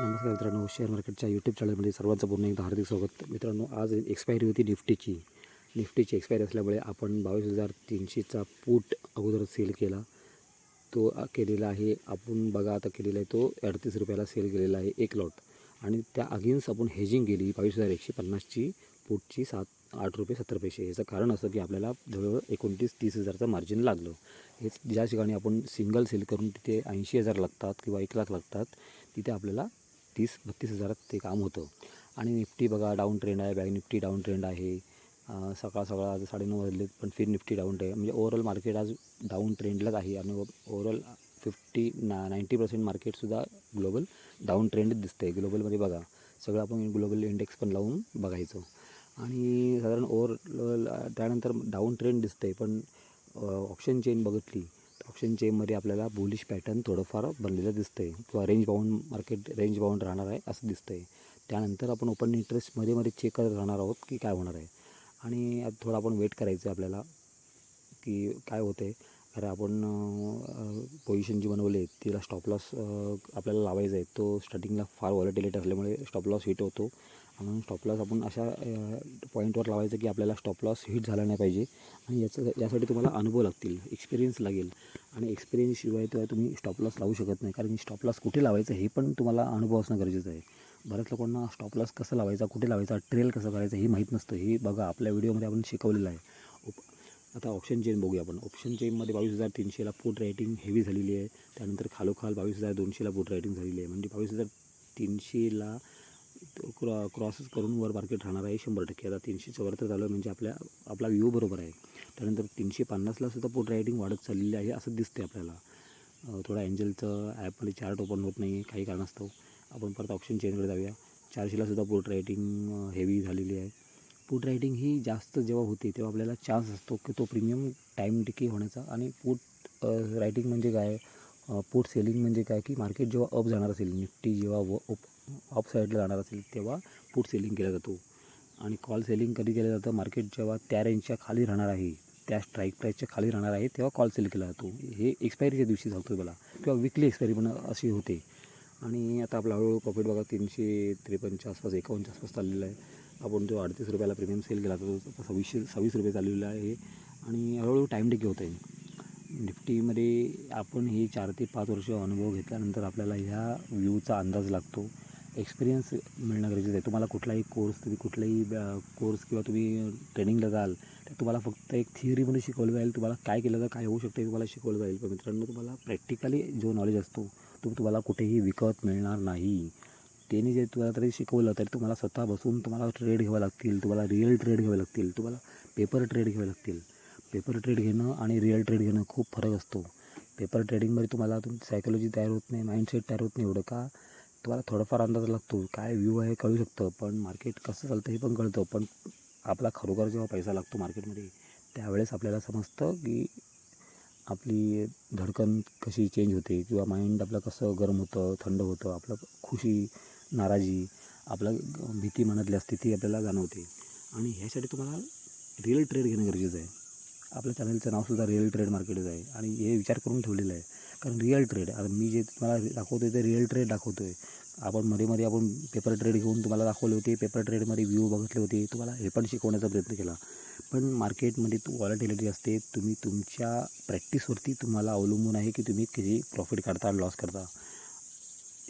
नमस्कार मित्रांनो शेअर मार्केटच्या यूट्यूब चॅनलमध्ये सर्वांचं पुन्हा एकदा हार्दिक स्वागत. मित्रांनो आज एक्सपायरी होती निफ्टीची. निफ्टीची एक्सपायरी असल्यामुळे आपण बावीस हजार तीनशेचा पूट अगोदर सेल केला. तो केलेला आहे आपण बघा आता केलेला आहे तो अडतीस रुपयाला सेल केलेला आहे एक लॉट आणि त्या अगेन्स्ट आपण हेजिंग केली बावीस हजार एकशे पन्नासची पूटची सात आठ रुपये सत्तर पैसे. याचं कारण असं की आपल्याला जवळजवळ एकोणतीस तीस हजारचं मार्जिन लागलं. हेच ज्या ठिकाणी आपण सिंगल सेल करून तिथे ऐंशी हजार लागतात किंवा एक लाख लागतात तिथे आपल्याला तीस बत्तीस हजारात ते काम होतं. आणि निफ्टी बघा डाऊन ट्रेंड आहे बँक निफ्टी डाऊन ट्रेंड आहे. सकाळ सकाळ आज साडेनऊ वाजलेत पण फिर निफ्टी डाऊन ट्रेंड म्हणजे ओव्हरऑल मार्केट आज डाऊन ट्रेंडलाच आहे. आणि ओव्हरऑल फिफ्टी ना नाईंटी पर्सेंट मार्केटसुद्धा ग्लोबल डाऊन ट्रेंडच दिसतं आहे ग्लोबलमध्ये बघा सगळं आपण ग्लोबल इंडेक्स पण लावून बघायचं. आणि साधारण ओवर त्यानंतर डाऊन ट्रेंड दिसतं आहे पण ऑप्शन चेन बघितली ऑप्शन चेनमध्ये आपल्याला बुलिश पॅटर्न थोडंफार बनलेलं दिसतं आहे किंवा range bound market range bound राहणार आहे असं दिसतं आहे त्यानंतर आपण ओपन इंटरेस्टमध्ये मध्ये चेक करत राहणार आहोत की काय होणार आहे. आणि थोडं आपण वेट करायचं आहे आपल्याला की काय होतं आहे अरे आपण पोझिशन जी बनवली आहे तिला स्टॉप लॉस आपल्याला लावायचा आहे तो स्टार्टिंगला फार वॉलेटिलिटी असल्यामुळे स्टॉप लॉस हिट होतो. म्हणून स्टॉप लॉस आपण अशा पॉईंटवर लावायचं की आपल्याला स्टॉप लॉस हिट झाला नाही पाहिजे. आणि याचं यासाठी तुम्हाला अनुभव लागतील एक्सपिरियन्स लागेल. आणि एक्सपिरियन्सशिवाय तर तुम्ही स्टॉप लॉस लावू शकत नाही. कारण स्टॉप लॉस कुठे लावायचं हे पण तुम्हाला अनुभव असणं गरजेचं आहे. बऱ्याच लोकांना स्टॉप लॉस कसं लावायचा कुठे लावायचा ट्रेल कसं करायचं हे माहीत नसतं. हे बघा आपल्या व्हिडिओमध्ये आपण शिकवलेलं आहे. उप आता ऑप्शन चेन बघूया आपण. ऑप्शन चेनमध्ये बावीस हजार तीनशेला फूट रायटिंग हेवी झालेली आहे. त्यानंतर खालोखाल बावीस हजार दोनशेला फूट रायटिंग झालेली आहे. म्हणजे बावीस हजार तीनशेला क्रॉ क्रॉसच करून वर मार्केट राहणार आहे. शंभर टक्के. आता तीनशे चौऱ्याहत्तर चालू झालं म्हणजे आपल्या आपला व्ह्यू बरोबर आहे. त्यानंतर तीनशे पन्नासला सुद्धा पोट रायटिंग वाढत चाललेली आहे असं दिसते आपल्याला. थोडा एंजलचं ॲपमध्ये चार्ट ओपन होत नाही. आहे काही कारणास्तव आपण परत ऑप्शन चेंजकडे जाऊया. चारशेला सुद्धा पोट रायटिंग हेवी झालेली आहे. पुट रायटिंग ही जास्त जेव्हा होते तेव्हा आपल्याला चान्स असतो की तो प्रीमियम टाईम टिके होण्याचा. आणि पुट रायटिंग म्हणजे काय? पुट सेलिंग म्हणजे काय? की मार्केट जेव्हा अप जाणार असेल निफ्टी जेव्हा व अप साईडला जाणार असेल तेव्हा पुट सेलिंग केला जातो. आणि कॉल सेलिंग कधी केलं जातं? मार्केट जेव्हा त्या रेंजच्या खाली राहणार आहे त्या स्ट्राईक प्राईसच्या खाली राहणार आहे तेव्हा कॉल सेल केला जातो. हे एक्सपायरीच्या दिवशी सांगतो मला किंवा विकली एक्सपायरी पण अशी होते. आणि आता आपला हळूहळू प्रॉफिट बघा तीनशे त्रेपन्नच्या आसपास एकावन्नच्या आसपास चाललेला आहे. आपण जो अडतीस रुपयाला प्रीमियम सेल केला तर तो सव्वीसशे सव्वीस रुपये चाललेला आहे. आणि हळूहळू टाईम टिके होत आहे निफ्टीमध्ये आपण हे चार ते पाच वर्ष अनुभव घेतल्यानंतर आपल्याला ह्या व्ह्यूचा अंदाज लागतो. एक्सपिरियन्स मिळणं गरजेचं आहे. तुम्हाला कुठलाही कोर्स तुम्ही कुठलाही कोर्स किंवा तुम्ही ट्रेनिंगला जाल तर तुम्हाला फक्त एक थिअरीमध्ये शिकवलं जाईल. तुम्हाला काय केलं तर काय होऊ शकतं हे तुम्हाला शिकवलं जाईल. पण मित्रांनो तुम्हाला प्रॅक्टिकली जो नॉलेज असतो तो तुम्हाला कुठेही विकत मिळणार नाही. त्याने जे तुम्हाला तरी शिकवलं तरी तुम्हाला स्वतः बसून तुम्हाला ट्रेड घ्यावं लागतील तुम्हाला रिअल ट्रेड घ्यावे लागतील तुम्हाला पेपर ट्रेड घ्यावे लागतील. पेपर ट्रेड घेणं आणि रिअल ट्रेड घेणं खूप फरक असतो. पेपर ट्रेडिंगमध्ये तुम्हाला तुमची सायकोलॉजी तयार होत नाही माइंडसेट तयार होत नाही एवढं का? तुम्हाला थोडाफार अंदाज लागतो काय व्ह्यू आहे कळू शकतं पण मार्केट कसं चालतं हे पण कळतं. पण आपला खरोखर जेव्हा पैसा लागतो मार्केटमध्ये त्यावेळेस आपल्याला समजतं की आपली धडकन कशी चेंज होते किंवा माइंड आपलं कसं गरम होतं थंड होतं आपलं खुशी नाराजी आपलं भीती मनातली असते ती आपल्याला जाणवते. आणि ह्यासाठी तुम्हाला रिअल ट्रेड घेणं गरजेचं आहे. आपल्या चॅनलचं नावसुद्धा रिअल ट्रेड मार्केटच आहे. आणि हे विचार करून ठेवलेलं आहे. कारण रिअल ट्रेड आता मी जे तुम्हाला दाखवतो आहे ते रिअल ट्रेड दाखवतो आहे आपण मध्ये मध्ये आपण पेपर ट्रेड घेऊन तुम्हाला दाखवले होते पेपर ट्रेडमध्ये व्ह्यू बघितले होते. तुम्हाला हे पण शिकवण्याचा प्रयत्न केला. पण मार्केटमध्ये तू वॉलेटिलिटी असते तुम्ही तुमच्या प्रॅक्टिसवरती तुम्हाला अवलंबून आहे की तुम्ही किती प्रॉफिट काढता लॉस करता.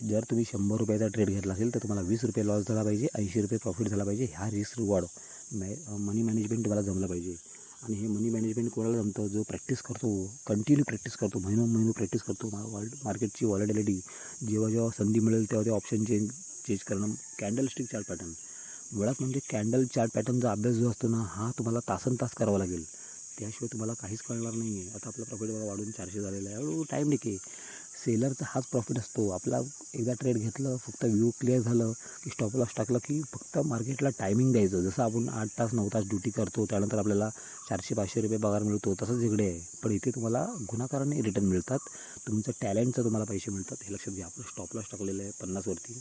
जर तुम्ही शंभर रुपयाचा ट्रेड घेतला असेल तर तुम्हाला वीस रुपये लॉस झाला पाहिजे ऐंशी रुपये प्रॉफिट झाला पाहिजे. ह्या रिस्क रिवॉर्ड मॅ मनी मॅनेजमेंट तुम्हाला जमलं पाहिजे. आणि हे मनी मॅनेजमेंट कोणाला जमतं? जो प्रॅक्टिस करतो कंटिन्यू प्रॅक्टिस करतो महिनो महिनो प्रॅक्टिस करतो वर्ल्ड मार्केटची वॉलेटिलिटी जेव्हा जेव्हा संधी मिळेल तेव्हा ते ऑप्शन चेंज चेंज करणं. कॅन्डल स्टिक चार्ट पॅटर्न मुळात म्हणजे कॅन्डल चार्ट पॅटर्नचा अभ्यास जो असतो ना हा तुम्हाला तासन तास करावा लागेल. त्याशिवाय तुम्हाला काहीच कळणार नाही आहे आता आपला प्रॉफिट बघा वाढून चारशे झालेला आहे. हळूहळू टाईम आहे सेलरचा हाच प्रॉफिट असतो. आपला एकदा ट्रेड घेतलं फक्त व्ह्यू क्लिअर झालं की स्टॉप लॉस टाकलं की फक्त मार्केटला टायमिंग द्यायचं. जसं आपण आठ तास नऊ तास ड्युटी करतो त्यानंतर आपल्याला चारशे पाचशे रुपये पगार मिळतो तसंच इकडे आहे. पण इथे तुम्हाला गुणाकाराने रिटर्न मिळतात. तुमचं टॅलेंटचं तुम्हाला पैसे मिळतात. हे लक्षात घ्या. आपलं स्टॉप लॉस टाकलेलं आहे पन्नासवरती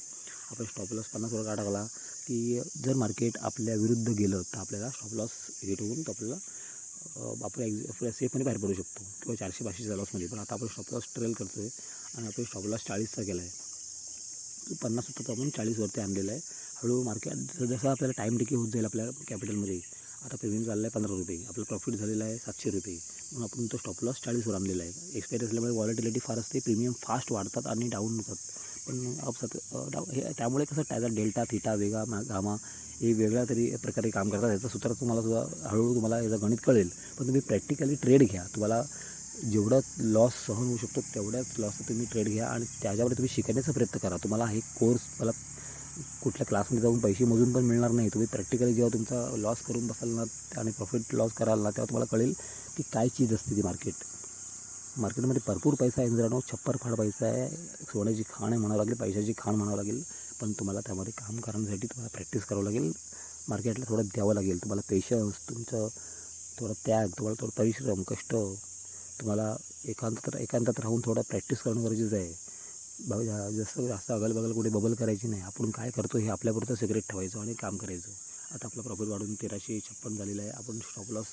आपण स्टॉप लॉस पन्नासवर का टाकला? की जर मार्केट आपल्या विरुद्ध गेलं तर आपल्याला स्टॉप लॉस रेट होऊन तो आपल्याला आपण एक्झ सेफमध्ये बाहेर पडू शकतो. किंवा चारशे पाचशेच्या लॉसमध्ये पण आता आपण स्टॉपलॉस ट्रेल करतो आहे आणि आपण स्टॉपलॉस चाळीसचा केला आहे पन्नास होतं तो आपण चाळीसवरती आणलेलं आहे हळूहळू मार्केट जसं आपल्याला टाईम टिकी होत जाईल आपल्या कॅपिटलमध्ये आता प्रीमियम चाललं आहे पंधरा रुपये. आपलं प्रॉफिट झालेलं आहे सातशे रुपये. म्हणून आपण तो स्टॉपलॉस चाळीसवर आणलेला आहे. एक्सपायरी असल्यामुळे वॉलिटिलिटी फार असते प्रीमियम फास्ट वाढतात आणि डाऊन होतात. पण अपसात हे त्यामुळे कसं टायझा डेल्टा थिटा वेगा मा गामा हे वेगळ्या तरी प्रकारे काम करतात. याचं सूत्र तुम्हाला सुद्धा हळूहळू तुम्हाला याचं गणित कळेल. पण तुम्ही प्रॅक्टिकली ट्रेड घ्या. तुम्हाला जेवढं लॉस सहन होऊ शकतो तेवढ्याच लॉसचं तुम्ही ट्रेड घ्या आणि त्याच्यावर तुम्ही शिकण्याचा प्रयत्न करा. तुम्हाला हे कोर्स मला कुठल्या क्लासमध्ये जाऊन पैसे मोजून पण मिळणार नाही. तुम्ही प्रॅक्टिकली जेव्हा तुमचा लॉस करून बसाल ना आणि प्रॉफिट लॉस कराल ना तेव्हा तुम्हाला कळेल की काय चीज असते ती मार्केट. मार्केटमध्ये भरपूर पैसा आहे. मित्रांनो छप्पर फाड पैसा आहे. सोन्याची खाण आहे म्हणावं लागेल पैशाची खाण म्हणावं लागेल. पण तुम्हाला त्यामध्ये काम करण्यासाठी तुम्हाला प्रॅक्टिस करावं लागेल. मार्केटला थोडं द्यावं लागेल. तुम्हाला पेशन्स तुमचं थोडं त्याग तुम्हाला थोडं परिश्रम कष्ट तुम्हाला एकांतात एकांतात राहून थोडं प्रॅक्टिस करणं गरजेचं आहे. जसं जास्त अगलबगल कुठे बबल करायची नाही. आपण काय करतो हे आपल्यापुरतं सिगरेट ठेवायचं आणि काम करायचं. आता आपला प्रॉफिट वाढून तेराशे छप्पन झालेला आहे. आपण स्टॉप लॉस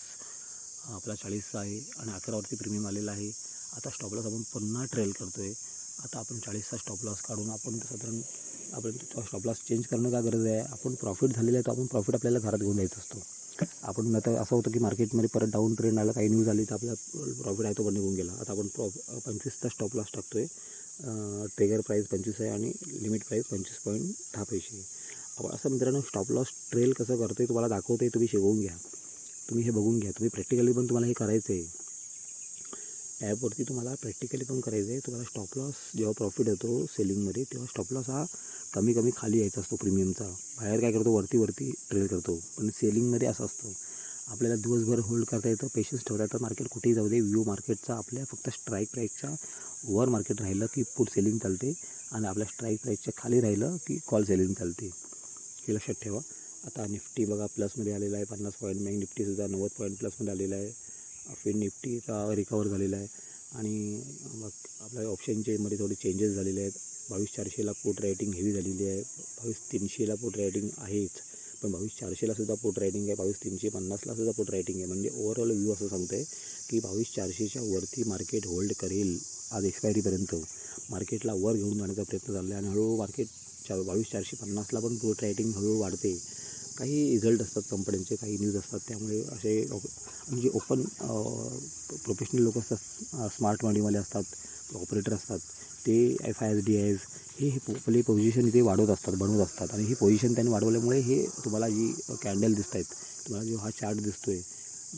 आपला चाळीसचा आहे आणि अकरावरती प्रीमियम आलेला आहे. आता स्टॉपलॉस आपण पुन्हा ट्रेल करतो आहे आता आपण चाळीसचा स्टॉपलॉस काढून आपण साधारण आपण स्टॉपलॉस चेंज करणं का गरज आहे? आपण प्रॉफिट झालेलं आहे तर आपण प्रॉफिट आपल्याला घरात घेऊन जायचं असतो. आपण आता असं होतं की मार्केटमध्ये परत डाऊन ट्रेंड आलं काही न्यूज आली तर आपला प्रॉफिट आहे तो पण निघून गेला. आता आपण प्रॉ पंचवीसचा स्टॉपलॉस टाकतो आहे ट्रेगर प्राईस पंचवीस आहे आणि लिमिट प्राईस पंचवीस पॉईंट दहा पैसे आहे. आपण असं मित्रांनो स्टॉपलॉस ट्रेल कसं करतो आहे तुम्हाला दाखवतो आहे तुम्ही शिकवून घ्या. तुम्ही हे बघून घ्या. तुम्ही प्रॅक्टिकली पण तुम्हाला हे करायचं आहे ॲपवरती तुम्हाला प्रॅक्टिकली पण करायचं आहे तुम्हाला स्टॉप लॉस जेव्हा प्रॉफिट येतो सेलिंगमध्ये तेव्हा स्टॉप लॉस हा कमी कमी खाली यायचा असतो प्रीमियमचा बाहेर काय करतो? वरती वरती ट्रेल करतो. पण सेलिंगमध्ये असं असतं. आपल्याला दिवसभर होल्ड करता येतं पेशन्स ठेवता येतं. मार्केट कुठेही जाऊ दे व्यू मार्केटचा आपल्या फक्त स्ट्राईक प्राईसच्या वर मार्केट राहिलं की फुल सेलिंग चालते. आणि आपल्या स्ट्राईक प्राईसच्या खाली राहिलं की कॉल सेलिंग चालते. हे लक्षात ठेवा. आता निफ्टी बघा प्लसमध्ये आलेला आहे पन्नास पॉईंट बँक निफ्टीसुद्धा नव्वद पॉईंट प्लसमध्ये आलेला आहे. फिन निफ्टीचा रिकवर झालेला आहे. आणि मग आपल्या ऑप्शनच्यामध्ये थोडे चेंजेस झालेले आहेत. बावीस चारशेला पोट रायटिंग हेवी झालेली आहे. बावीस तीनशेला पोट रायटिंग आहेच. पण बावीस चारशेला सुद्धा पोट रायटिंग आहे. बावीस तीनशे पन्नासला सुद्धा पोट रायटिंग आहे. म्हणजे ओव्हरऑल व्ह्यू असं सांगतं आहे की बावीस चारशेच्या वरती मार्केट होल्ड करेल आज एक्सपायरीपर्यंत मार्केटला वर घेऊन जाण्याचा प्रयत्न चालला आहे आणि हळूहळू मार्केट चार बावीस चारशे पन्नासला पण पोट रायटिंग हळूहळू वाढते. काही रिझल्ट असतात कंपन्यांचे काही न्यूज असतात. त्यामुळे असे म्हणजे ओपन प्रोफेशनल लोक असतात स्मार्ट मनीवाले असतात ऑपरेटर असतात. ते F I S D S हे हे आपली पोझिशन इथे वाढवत असतात बनवत असतात. आणि ही पोझिशन त्यांनी वाढवल्यामुळे हे तुम्हाला जी कॅन्डल दिसत आहेत तुम्हाला जो हा चार्ट दिसतो आहे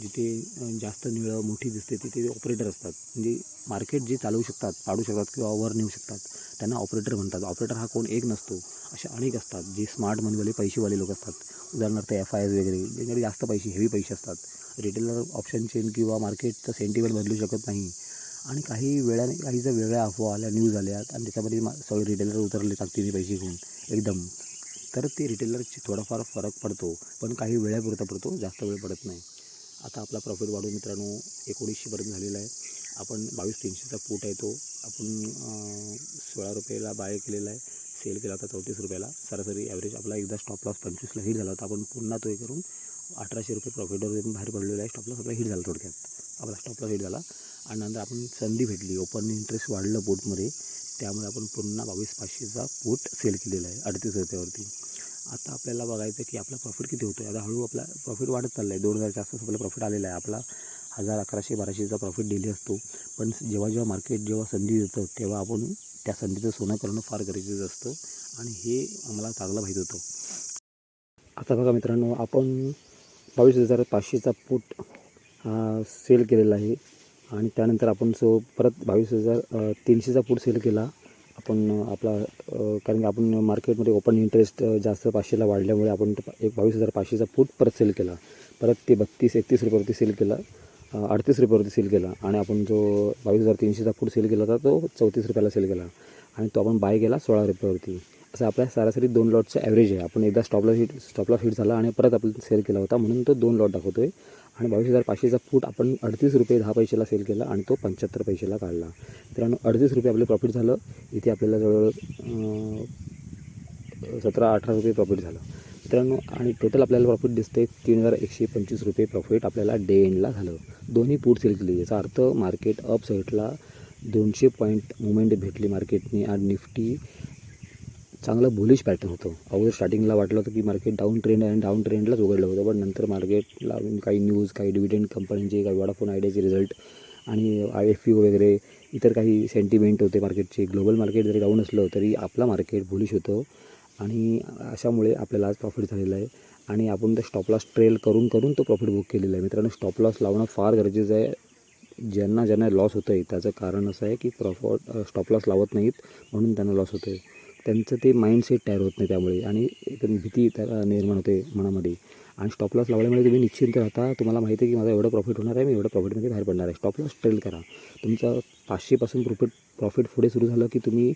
जिथे जास्त निळं मोठी दिसते तिथे ऑपरेटर असतात. म्हणजे मार्केट जे चालवू शकतात काढू शकतात किंवा वर नेऊ शकतात त्यांना ऑपरेटर म्हणतात. ऑपरेटर हा कोण? एक नसतो. असे अनेक असतात जे स्मार्ट मनीवाले पैसेवाले लोक असतात. उदाहरणार्थ एफ आय एस वगैरे ज्यांच्याकडे जास्त पैसे हेवी पैसे असतात. रिटेलर ऑप्शन चेन किंवा मार्केटचं सेंटिमेंट बदलू शकत नाही. आणि काही वेळाने काही जर वेगळ्या अफवा आल्या न्यूज आल्या आणि त्याच्यामध्ये मा- सगळे रिटेलर उतरले ताकदीने पैसे घेऊन एकदम तर ते रिटेलरची थोडाफार फरक पडतो. पण काही वेळापुरता पडतो जास्त वेळ पडत नाही. आता आपला प्रॉफिट वाढून मित्रांनो. एकोणीसशेपर्यंत झालेला आहे. आपण बावीस तीनशेचा पूट आहे तो. आपण सोळा रुपयाला बाय केलेला आहे. सेल केला होता चौतीस रुपयाला. सरासरी ॲव्हरेज आपला एकदा स्टॉप लॉस पंचवीसला हिट झाला होता. आपण पुन्हा तो हे करून अठराशे रुपये प्रॉफिटवर बाहेर पडलेला आहे. स्टॉप लॉस आपला हिट झाला थोडक्यात. आपला स्टॉप लॉस हिट झाला. आणि नंतर आपण संधी भेटली. ओपन इंटरेस्ट वाढलं पोटमध्ये. त्यामुळे आपण पुन्हा बावीस पाचशेचा पोट सेल केलेला आहे. अडतीस रुपयावरती. आता आपल्याला बघायचं की आपला प्रॉफिट किती होतो आहे आता हळू आपला प्रॉफिट वाढत चालला आहे दोन हजारच्या आसपास आपला प्रॉफिट आलेला आहे. आपला हजार अकराशे बाराशेचा प्रॉफिट डेली असतो. पण जेव्हा जेव्हा मार्केट जेव्हा संधी देतं तेव्हा आपण त्या संधीचं सोनं करणं फार गरजेचं असतं. आणि हे आम्हाला चांगलं माहीत होतं. आता बघा मित्रांनो आपण बावीस हजार पाचशेचा पूट हा सेल केलेला आहे. आणि त्यानंतर आपण सो परत बावीस हजार तीनशेचा पूट सेल केला. आपण आपला कारण की आपण मार्केटमध्ये ओपन इंटरेस्ट जास्त पाचशेला वाढल्यामुळे आपण एक बावीस हजार पाचशेचा फूट परत सेल केला. परत ते बत्तीस एकतीस रुपयावरती सेल केला अडतीस रुपयावरती सेल केला. आणि आपण जो बावीस हजार तीनशेचा फूट सेल केला होता तो चौतीस रुपयाला सेल केला. आणि तो आपण बाय केला सोळा रुपयावरती. असं आपल्या सरासरी दोन लॉटचं ॲव्हरेज आहे. आपण एकदा स्टॉपला हिट स्टॉपला हिट झाला आणि परत आपण सेल केला होता म्हणून तो दोन लॉट दाखवतो आहे आणि बावीस हजार पाचशेचा फूट आपण अडतीस रुपये दहा पैशाला सेल केला आणि तो पंच्याहत्तर पैशाला काढला. मित्रांनो अडतीस रुपये आपलं प्रॉफिट झालं. इथे आपल्याला जवळजवळ सतरा अठरा रुपये प्रॉफिट झालं. मित्रांनो आणि टोटल आपल्याला प्रॉफिट दिसते तीन हजार एकशे पंचवीस रुपये प्रॉफिट आपल्याला डे एंडला झालं. दोन्ही पूट सेल केली. याचा अर्थ मार्केट अप साईडला दोनशे पॉईंट मुवमेंट भेटली मार्केटने आणि निफ्टी चांगलं बुलिश पॅटर्न होतं. अगोदर स्टार्टिंगला वाटलं होतं की मार्केट डाऊन ट्रेंड आणि डाऊन ट्रेंडलाच उघडलं होतं. पण नंतर मार्केटला काही न्यूज काही डिव्हिडंड कंपन्यांचे काही वडाफोन आयडियाचे रिझल्ट आणि आय एफ यू वगैरे इतर काही सेंटिमेंट होते मार्केटचे ग्लोबल मार्केट जरी डाऊन असलं तरी आपला मार्केट बुलिश होतं. आणि अशामुळे आपल्याला आज प्रॉफिट झालेलं आहे. आणि आपण त्या स्टॉप लॉस ट्रेल करून करून तो प्रॉफिट बुक केलेला आहे. मित्रांनो स्टॉप लॉस लावणं फार गरजेचं आहे. ज्यांना ज्यांना लॉस होतं आहे त्याचं कारण असं आहे की प्रॉफिट स्टॉप लॉस लावत नाहीत म्हणून त्यांना लॉस होतं आहे त्यांचं ते माइंडसेट तयार होत नाही त्यामुळे. आणि एक भीती त्या निर्माण होते मनामध्ये. आणि स्टॉप लॉस लावल्यामुळे तुम्ही निश्चिंत राहता. तुम्हाला माहिती आहे की माझं एवढं प्रॉफिट होणार आहे मी एवढं प्रॉफिटमध्ये बाहेर पडणार आहे. स्टॉप लॉस ट्रेल करा. तुमचं पाचशेपासून प्रॉफिट प्रॉफिट पुढे सुरू झालं की तुम्ही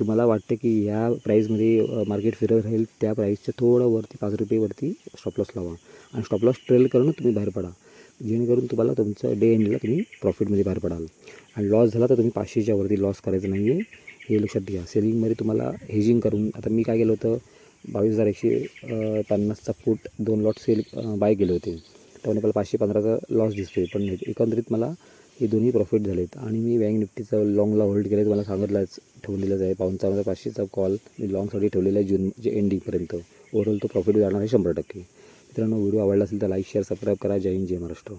तुम्हाला वाटतं की या प्राईजमध्ये मार्केट फिरत राहील. त्या प्राईसच्या थोडं वरती पाच रुपयेवरती स्टॉप लॉस लावा. आणि स्टॉप लॉस ट्रेल करून तुम्ही बाहेर पडा. जेणेकरून तुम्हाला तुमचं डे एंडला तुम्ही प्रॉफिटमध्ये बाहेर पडाल. आणि लॉस झाला तर तुम्ही पाचशेच्या वरती लॉस करायचं नाही आहे हे लक्षात घ्या. सेलिंगमध्ये तुम्हाला हेजिंग करून आता मी काय केलं होतं बावीस हजार एकशे पन्नासचा फूट दोन लॉट सेल बाय केले होते. त्यामुळे मला पाचशे पंधराचा लॉस दिसतोय. पण एकंदरीत मला हे दोन्ही प्रॉफिट झालेत. आणि मी बँक निफ्टीचं लॉंगला होल्ड केलं तुम्हाला सांगितलंच ठेवलेलंच आहे. पाऊनचा पाचशेचा कॉल मी लॉंगसाठी ठेवलेला आहे जून जे एंडिंगपर्यंत ओव्हरऑल तो प्रॉफिट जाणार आहे शंभर टक्के. मित्रांनो व्हिडिओ आवडला असेल तर लाईक शेअर सबस्क्राईब करा. जय हिंद जय महाराष्ट्र.